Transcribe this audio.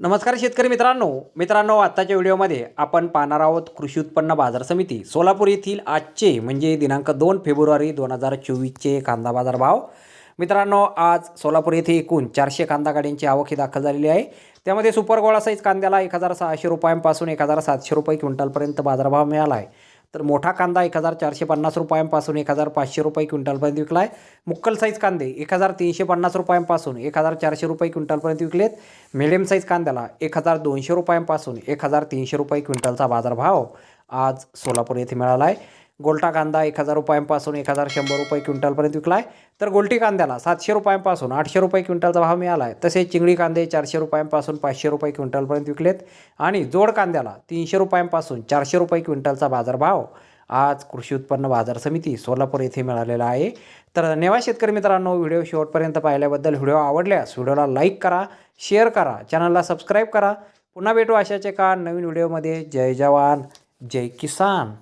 नमस्कार शेतकरी मित्रांनो. मित्रांनो आत्ताच्या व्हिडिओमध्ये आपण पाहणार आहोत कृषी उत्पन्न बाजार समिती सोलापूर येथील आजचे म्हणजे दिनांक दोन फेब्रुवारी दोन हजार चोवीसचे कांदा बाजार भाव मित्रांनो आज सोलापूर येथे एकूण चारशे कांदा गाड्यांची आवक ही दाखल झालेली आहे. त्यामध्ये सुपर गोळा साईज कांद्याला एक हजार सहाशे रुपयांपासून एक हजार सातशे रुपये क्विंटलपर्यंत बाजारभाव मिळाला आहे. तर मोठा कांदा एक हजार चारशे पन्नास रुपयांपासून एक हजार पाचशे रुपये क्विंटलपर्यंत विकला आहे मुक्कल साईज कांदे एक हजार तीनशे पन्नास रुपयांपासून एक हजार चारशे रुपये क्विंटलपर्यंत विकलेत. मिडियम साईज कांद्याला एक हजार दोनशे रुपयांपासून एक हजार तीनशे रुपये क्विंटलचा बाजारभाव आज सोलापूर येथे मिळाला आहे गोल्टा कांदा एक हजार रुपयांपासून एक हजार शंभर रुपये क्विंटलपर्यंत विकला आहे तर गोलटी कांद्याला सातशे रुपयांपासून आठशे रुपये क्विंटलचा भाव मिळाला आहे तसेच चिंगडी कांदे चारशे रुपयांपासून पाचशे रुपये क्विंटलपर्यंत विकलेत. आणि जोड कांद्याला तीनशे रुपयांपासून चारशे रुपये क्विंटलचा बाजारभाव आज कृषी उत्पन्न बाजार समिती सोलापूर येथे मिळालेला आहे. तर धन्यवाद शेतकरी मित्रांनो व्हिडिओ शेवटपर्यंत पाहिल्याबद्दल व्हिडिओ आवडल्यास व्हिडिओला लाईक करा शेअर करा चॅनलला सबस्क्राईब करा. पुन्हा भेटू अशाचे का नवीन व्हिडिओमध्ये. जय जवान जय किसान.